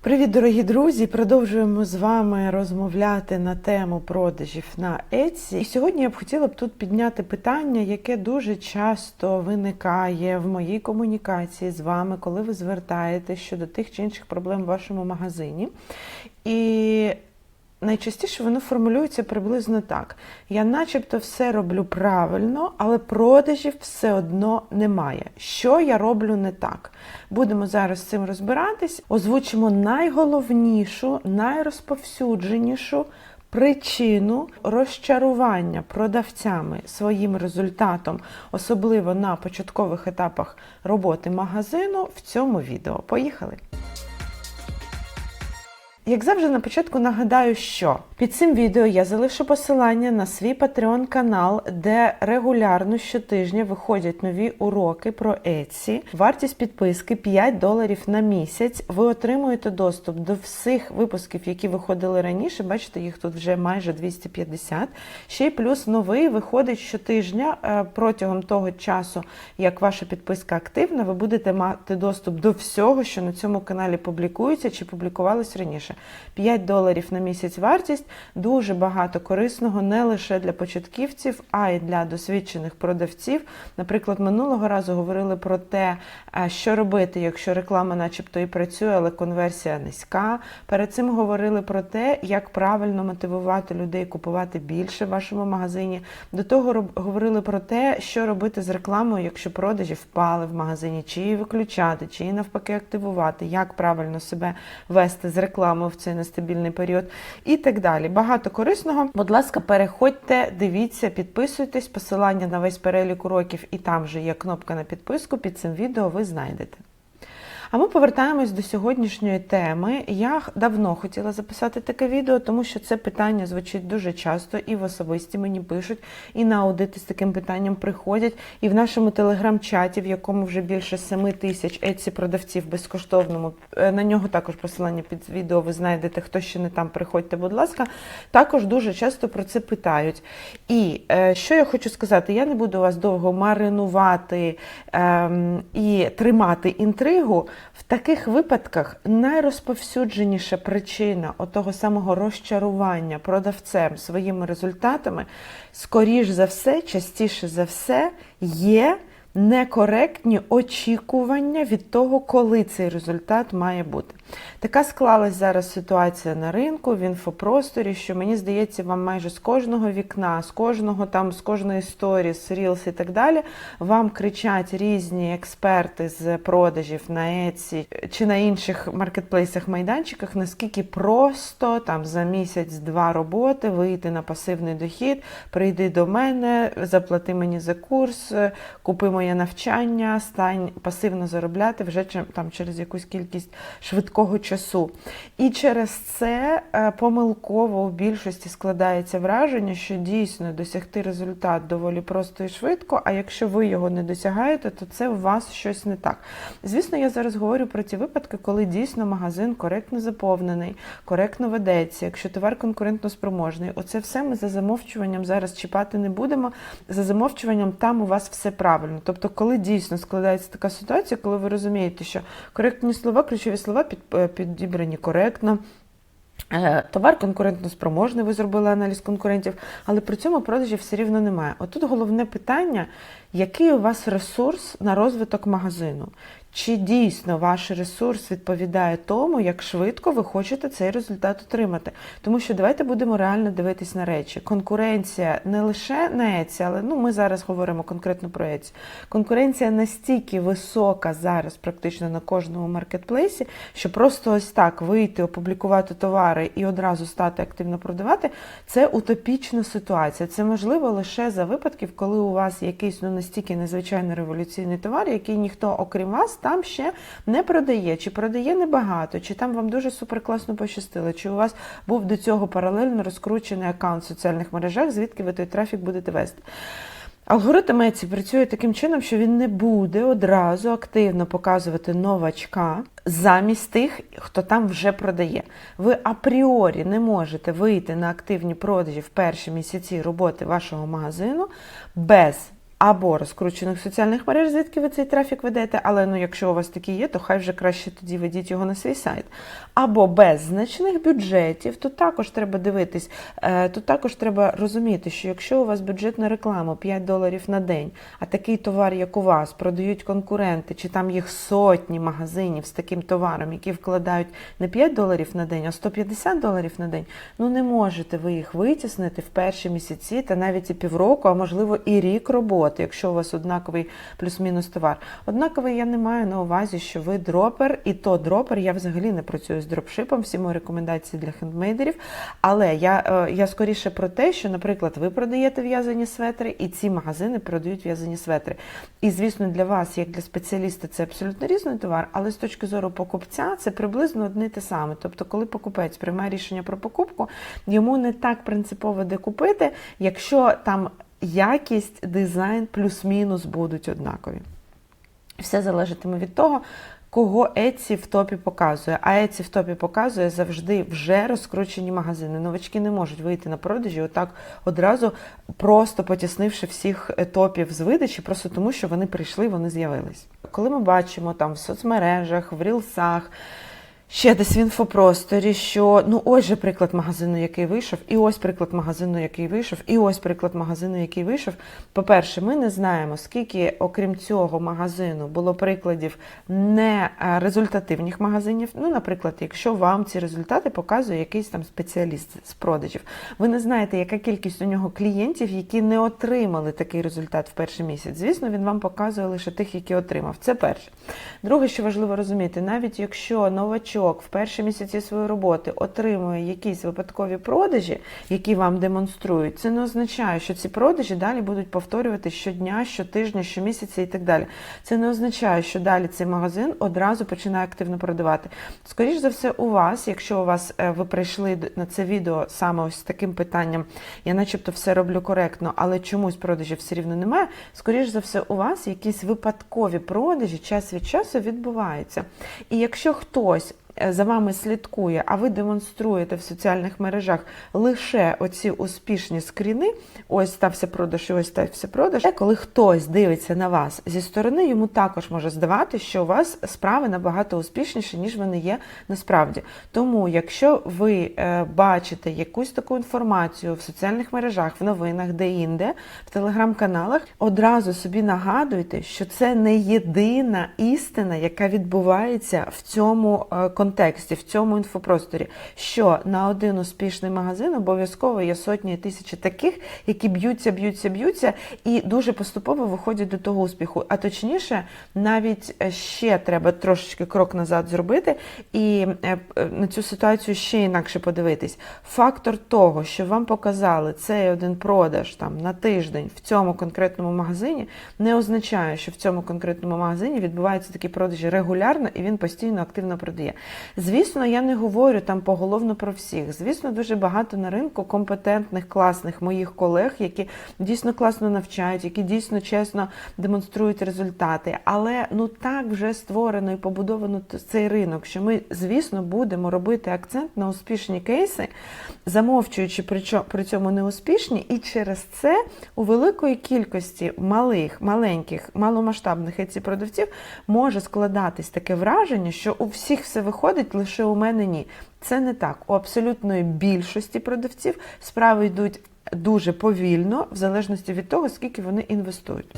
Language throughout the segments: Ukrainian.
Привіт, дорогі друзі! Продовжуємо з вами розмовляти на тему продажів на Etsy. І сьогодні я б хотіла б тут підняти питання, яке дуже часто виникає в моїй комунікації з вами, коли ви звертаєтесь щодо тих чи інших проблем в вашому магазині. І Найчастіше воно формулюється приблизно так: я, начебто, все роблю правильно, але продажів все одно немає. Що я роблю не так? Будемо зараз з цим розбиратись. Озвучимо найголовнішу, найрозповсюдженішу причину розчарування продавцями своїм результатом, особливо на початкових етапах роботи магазину, в цьому відео. Поїхали! Як завжди, на початку нагадаю, що під цим відео я залишу посилання на свій Patreon канал, де регулярно щотижня виходять нові уроки про Etsy. Вартість підписки 5 доларів на місяць. Ви отримуєте доступ до всіх випусків, які виходили раніше. Бачите, їх тут вже майже 250. Ще й плюс новий виходить щотижня е, протягом того часу, як ваша підписка активна, ви будете мати доступ до всього, що на цьому каналі публікується чи публікувалось раніше. 5 доларів на місяць вартість, дуже багато корисного не лише для початківців, а й для досвідчених продавців. Наприклад, минулого разу говорили про те, що робити, якщо реклама, начебто, і працює, але конверсія низька. Перед цим говорили про те, як правильно мотивувати людей купувати більше в вашому магазині. До того говорили про те, що робити з рекламою, якщо продажі впали в магазині, чи її виключати, чи її навпаки активувати, як правильно себе вести з рекламою в цей нестабільний період і так далі. Багато корисного. Будь ласка, переходьте, дивіться, підписуйтесь. Посилання на весь перелік уроків, і там вже є кнопка на підписку. Під цим відео ви знайдете. А ми повертаємось до сьогоднішньої теми. Я давно хотіла записати таке відео, тому що це питання звучить дуже часто, і в особисті мені пишуть, і на аудити з таким питанням приходять. І в нашому телеграм-чаті, в якому вже більше 7 тисяч еці продавців безкоштовному. е, На нього також посилання під відео ви знайдете. Хто ще не там, приходьте, будь ласка. Також дуже часто про це питають. І е, що я хочу сказати, я не буду вас довго маринувати ем, і тримати інтригу. В таких випадках найрозповсюдженіша причина отого самого розчарування продавцем своїми результатами, скоріш за все, частіше за все, є некоректні очікування від того, коли цей результат має бути. Така склалась зараз ситуація на ринку, в інфопросторі, що мені здається, вам майже з кожного вікна, з кожного там, з кожної історії, з Reels і так далі, вам кричать різні експерти з продажів на Etsy чи на інших маркетплейсах, майданчиках, наскільки просто там за місяць-два роботи вийти на пасивний дохід, прийди до мене, заплати мені за курс, купи моє навчання, стань пасивно заробляти вже там через якусь кількість швидкого часу. І через це е, помилково у більшості складається враження, що дійсно досягти результат доволі просто і швидко, а якщо ви його не досягаєте, то це у вас щось не так. Звісно, я зараз говорю про ті випадки, коли дійсно магазин коректно заповнений, коректно ведеться, якщо товар конкурентно спроможний. Оце все ми за замовчуванням зараз чіпати не будемо. За замовчуванням там у вас все правильно. Тобто, коли дійсно складається така ситуація, коли ви розумієте, що коректні слова, ключові слова під, підібрані коректно. Е, Товар конкурентно спроможний, ви зробили аналіз конкурентів, але при цьому продажів все рівно немає. Отут головне питання, який у вас ресурс на розвиток магазину? Чи дійсно ваш ресурс відповідає тому, як швидко ви хочете цей результат отримати? Тому що давайте будемо реально дивитись на речі. Конкуренція не лише на Etsy, але ну ми зараз говоримо конкретно про Etsy. Конкуренція настільки висока зараз, практично на кожному маркетплейсі, що просто ось так вийти, опублікувати товари і одразу стати активно продавати це утопічна ситуація. Це можливо лише за випадків, коли у вас якийсь ну настільки незвичайний революційний товар, який ніхто, окрім вас, там ще не продає, чи продає небагато, чи там вам дуже суперкласно пощастило, чи у вас був до цього паралельно розкручений аккаунт в соціальних мережах, звідки ви той трафік будете вести. Алгоритм Etsy працює таким чином, що він не буде одразу активно показувати новачка замість тих, хто там вже продає. Ви апріорі не можете вийти на активні продажі в перші місяці роботи вашого магазину без або розкручених соціальних мереж, звідки ви цей трафік ведете, але ну, якщо у вас такі є, то хай вже краще тоді ведіть його на свій сайт. Або без значних бюджетів, то також треба дивитись, е, тут також треба розуміти, що якщо у вас бюджет на рекламу 5 доларів на день, а такий товар, як у вас, продають конкуренти, чи там їх сотні магазинів з таким товаром, які вкладають не 5 доларів на день, а 150 доларів на день, ну не можете ви їх витіснити в перші місяці та навіть і півроку, а можливо і рік роботи, якщо у вас однаковий плюс-мінус товар. Однаковий я не маю на увазі, що ви дропер, і то дропер, я взагалі не працюю з дропшипом, всі мої рекомендації для хендмейдерів. Але я, е, я скоріше про те, що, наприклад, ви продаєте в'язані светри, і ці магазини продають в'язані светри. І, звісно, для вас, як для спеціаліста, це абсолютно різний товар, але з точки зору покупця це приблизно одне те саме. Тобто, коли покупець приймає рішення про покупку, йому не так принципово де купити, якщо там якість, дизайн плюс-мінус будуть однакові. Все залежатиме від того, кого Etsy в топі показує. А Etsy в топі показує завжди вже розкручені магазини. Новачки не можуть вийти на продажі отак одразу, просто потіснивши всіх е, топів з видачі, просто тому, що вони прийшли, вони з'явились. Коли ми бачимо там в соцмережах, в рілсах, Ще десь в інфопросторі, що ну ось же приклад магазину, який вийшов, і ось приклад магазину, який вийшов, і ось приклад магазину, який вийшов. По-перше, ми не знаємо, скільки, окрім цього магазину, було прикладів не результативних магазинів. Ну, наприклад, якщо вам ці результати показує якийсь там спеціаліст з продажів, ви не знаєте, яка кількість у нього клієнтів, які не отримали такий результат в перший місяць. Звісно, він вам показує лише тих, які отримав. Це перше. Друге, що важливо розуміти, навіть якщо новачок в перші місяці своєї роботи отримує якісь випадкові продажі, які вам демонструють, це не означає, що ці продажі далі будуть повторювати щодня, щотижня, щомісяця і так далі. Це не означає, що далі цей магазин одразу починає активно продавати. Скоріше за все, у вас, якщо у вас е, ви прийшли на це відео саме ось з таким питанням, я начебто все роблю коректно, але чомусь продажів все рівно немає. Скоріше за все, у вас якісь випадкові продажі час від часу відбуваються. І якщо хтось за вами слідкує, а ви демонструєте в соціальних мережах лише оці успішні скріни, ось стався продаж і ось стався продаж. Коли хтось дивиться на вас зі сторони, йому також може здавати, що у вас справи набагато успішніші, ніж вони є насправді. Тому, якщо ви е, бачите якусь таку інформацію в соціальних мережах, в новинах, де-інде, в телеграм-каналах, одразу собі нагадуйте, що це не єдина істина, яка відбувається в цьому е, контексті, в цьому інфопросторі. Що на один успішний магазин обов'язково є сотні і тисячі таких, які б'ються, б'ються, б'ються, і дуже поступово виходять до того успіху. А точніше, навіть е, ще треба трошечки крок назад зробити і е, е, на цю ситуацію ще інакше подивитись. Фактор того, що вам показали цей один продаж там на тиждень в цьому конкретному магазині, не означає, що в цьому конкретному магазині відбуваються такі продажі регулярно і він постійно активно продає. Звісно, я не говорю там поголовно про всіх. Звісно, дуже багато на ринку компетентних, класних моїх колег, які дійсно класно навчають, які дійсно чесно демонструють результати. Але ну так вже створено і побудовано цей ринок, що ми, звісно, будемо робити акцент на успішні кейси, замовчуючи при цьому неуспішні, і через це у великої кількості малих, маленьких, маломасштабних ці продавців може складатись таке враження, що у всіх все виходить, лише у мене ні. Це не так. У абсолютної більшості продавців справи йдуть дуже повільно, в залежності від того, скільки вони інвестують.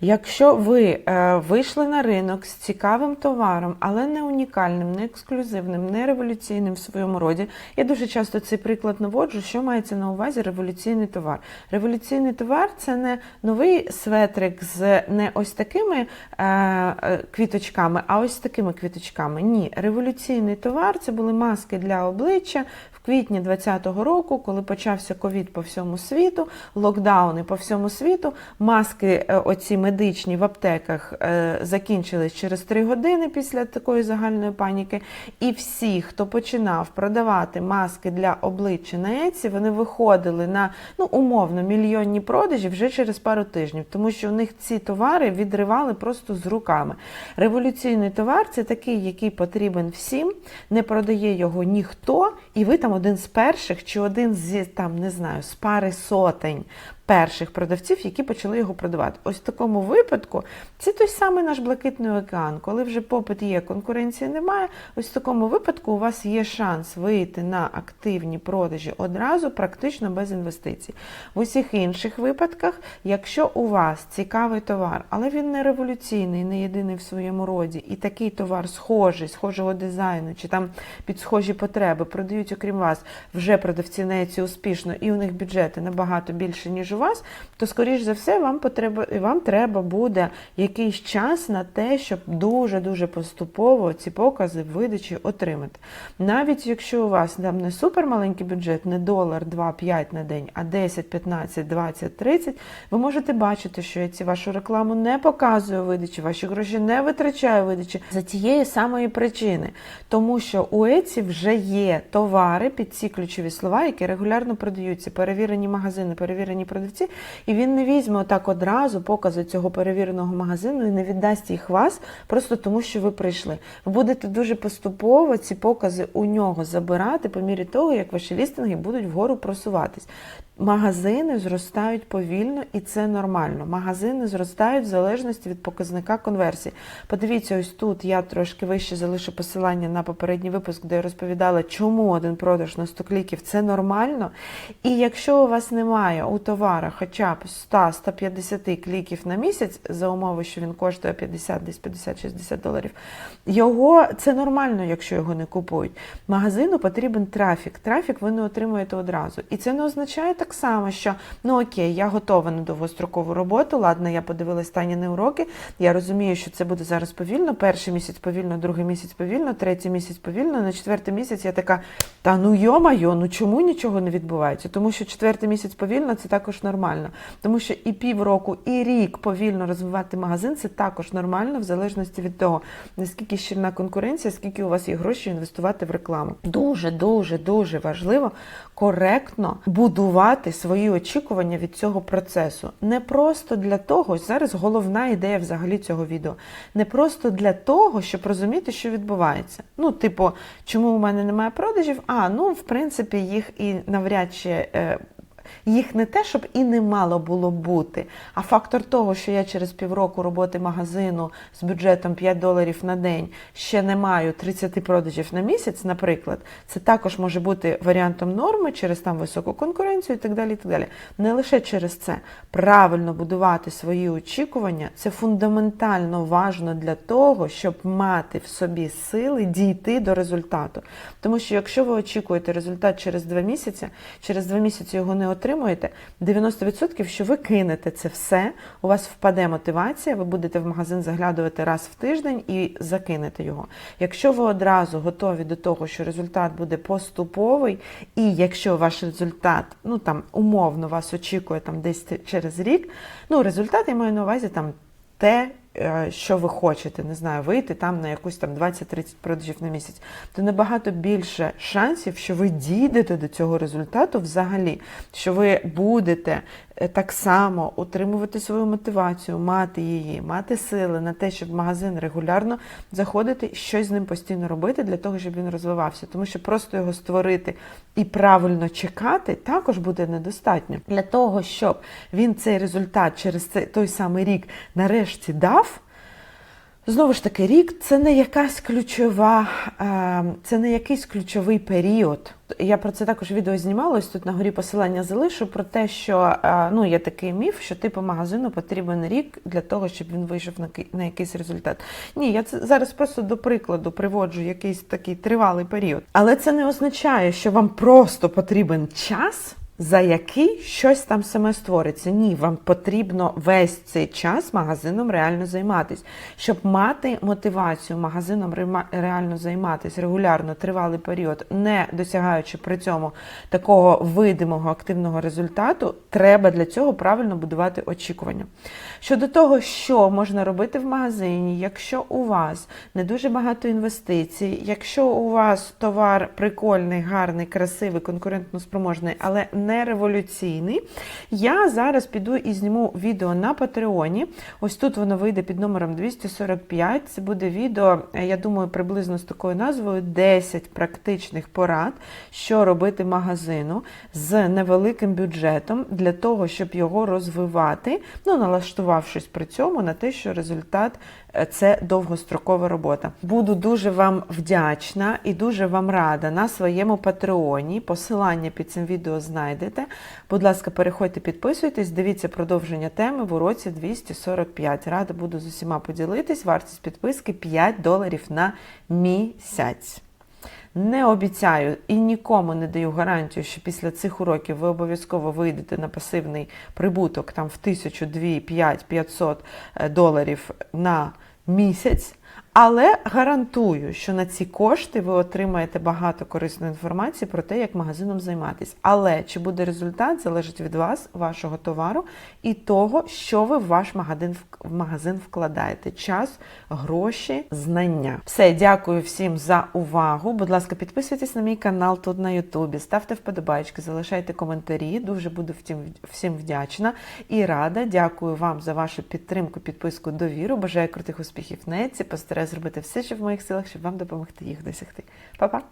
Якщо ви е, вийшли на ринок з цікавим товаром, але не унікальним, не ексклюзивним, не революційним в своєму роді, я дуже часто цей приклад наводжу, що мається на увазі революційний товар. Революційний товар це не новий светрик з не ось такими е, е квіточками, а ось такими квіточками. Ні, революційний товар це були маски для обличчя. Квітні 2020 року, коли почався ковід по всьому світу, локдауни по всьому світу, маски е, оці медичні в аптеках е, закінчились через 3 години після такої загальної паніки. І всі, хто починав продавати маски для обличчя на Еці, вони виходили на ну, умовно мільйонні продажі вже через пару тижнів, тому що у них ці товари відривали просто з руками. Революційний товар це такий, який потрібен всім, не продає його ніхто, і ви там один з перших чи один з там, не знаю, з пари сотень перших продавців, які почали його продавати. Ось в такому випадку це той самий наш блакитний океан, коли вже попит є, конкуренції немає. Ось в такому випадку у вас є шанс вийти на активні продажі одразу, практично без інвестицій. В усіх інших випадках, якщо у вас цікавий товар, але він не революційний, не єдиний в своєму роді, і такий товар схожий, схожого дизайну, чи там під схожі потреби продають, окрім вас, вже продавці на Еці успішно, і у них бюджети набагато більше, ніж у вас, то, скоріш за все, вам потреба, вам треба буде якийсь час на те, щоб дуже-дуже поступово ці покази видачі отримати. Навіть якщо у вас там не супер маленький бюджет, не долар, 2-5 на день, а 10, 15, 20, 30, ви можете бачити, що я ці вашу рекламу не показую видачі, ваші гроші не витрачаю видачі за тієї самої причини, тому що у Еці вже є товари під ці ключові слова, які регулярно продаються, перевірені магазини, перевірені продавці, і він не візьме отак одразу покази цього перевіреного магазину і не віддасть їх вас, просто тому що ви прийшли. Ви будете дуже поступово ці покази у нього забирати по мірі того, як ваші лістинги будуть вгору просуватись. Магазини зростають повільно і це нормально. Магазини зростають в залежності від показника конверсії. Подивіться, ось тут я трошки вище залишу посилання на попередній випуск, де я розповідала, чому один продаж на 100 кліків це нормально. І якщо у вас немає у товара хоча б 100-150 кліків на місяць, за умови, що він коштує 50, десь 50-60 доларів, його це нормально, якщо його не купують. Магазину потрібен трафік. Трафік ви не отримуєте одразу. І це не означає так само, що ну окей, я готова на довгострокову роботу. Ладно, я подивилась Таніни уроки. Я розумію, що це буде зараз повільно. Перший місяць повільно, другий місяць повільно, третій місяць повільно. На четвертий місяць я така, та ну йо-майо, ну чому нічого не відбувається? Тому що четвертий місяць повільно це також нормально. Тому що і півроку, і рік повільно розвивати магазин це також нормально, в залежності від того, наскільки щільна конкуренція, скільки у вас є грошей інвестувати в рекламу. Дуже, дуже, дуже важливо коректно будувати свої очікування від цього процесу. Не просто для того, зараз головна ідея взагалі цього відео. Не просто для того, щоб розуміти, що відбувається. Ну, типу, чому у мене немає продажів? А, ну, в принципі, їх і навряд чи. Їх не те, щоб і не мало було бути, а фактор того, що я через півроку роботи магазину з бюджетом 5 доларів на день ще не маю 30 продажів на місяць, наприклад, це також може бути варіантом норми через там високу конкуренцію і так далі. І так далі. Не лише через це правильно будувати свої очікування, це фундаментально важно для того, щоб мати в собі сили дійти до результату. Тому що якщо ви очікуєте результат через 2 місяці, через 2 місяці його не отримуєте, 90% що ви кинете це все, у вас впаде мотивація, ви будете в магазин заглядувати раз в тиждень і закинете його. Якщо ви одразу готові до того, що результат буде поступовий, і якщо ваш результат, ну там умовно вас очікує там десь через рік, ну результат я маю на увазі там те, що ви хочете, не знаю, вийти там на якусь там 20-30 продажів на місяць, то набагато більше шансів, що ви дійдете до цього результату взагалі, що ви будете е, так само утримувати свою мотивацію, мати її, мати сили на те, щоб магазин регулярно заходити, щось з ним постійно робити для того, щоб він розвивався. Тому що просто його створити і правильно чекати також буде недостатньо для того, щоб він цей результат через цей той самий рік нарешті дав. Знову ж таки, рік це не якась ключова, е, це не якийсь ключовий період. Я про це також відео знімала, ось тут на горі посилання залишу про те, що е, ну є такий міф, що типу магазину потрібен рік для того, щоб він вийшов на на якийсь результат. Ні, я це зараз просто до прикладу приводжу якийсь такий тривалий період. Але це не означає, що вам просто потрібен час за який щось там саме створиться. Ні, вам потрібно весь цей час магазином реально займатися. Щоб мати мотивацію магазином реально займатися регулярно тривалий період, не досягаючи при цьому такого видимого активного результату, треба для цього правильно будувати очікування. Щодо того, що можна робити в магазині, якщо у вас не дуже багато інвестицій, якщо у вас товар прикольний, гарний, красивий, конкурентно спроможний, але не революційний. Я зараз піду і зніму відео на Патреоні. Ось тут воно вийде під номером 245. Це буде відео, е, я думаю, приблизно з такою назвою 10 практичних порад, що робити магазину з невеликим бюджетом для того, щоб його розвивати, ну налаштувавшись при цьому на те, що результат е, це довгострокова робота. Буду дуже вам вдячна і дуже вам рада на своєму патреоні. Посилання під цим відео знайдете. Будь ласка, переходьте, підписуйтесь, дивіться продовження теми в уроці 245. Рада буду з усіма поділитись. Вартість підписки 5 доларів на місяць. Не обіцяю і нікому не даю гарантію, що після цих уроків ви обов'язково вийдете на пасивний прибуток там в 1000, 2, 5, 500 е, доларів на місяць. Але гарантую, що на ці кошти ви отримаєте багато корисної інформації про те, як магазином займатися. Але чи буде результат, залежить від вас, вашого товару і того, що ви в ваш магазин, в магазин вкладаєте: час, гроші, знання. Все, дякую всім за увагу. Будь ласка, підписуйтесь на мій канал тут на Ютубі, ставте вподобайки, залишайте коментарі. Дуже буду всім вдячна і рада. Дякую вам за вашу підтримку, підписку, довіру. Бажаю крутих успіхів неці. Постараюсь зробити все, що в моїх силах, щоб вам допомогти їх досягти. Па-па!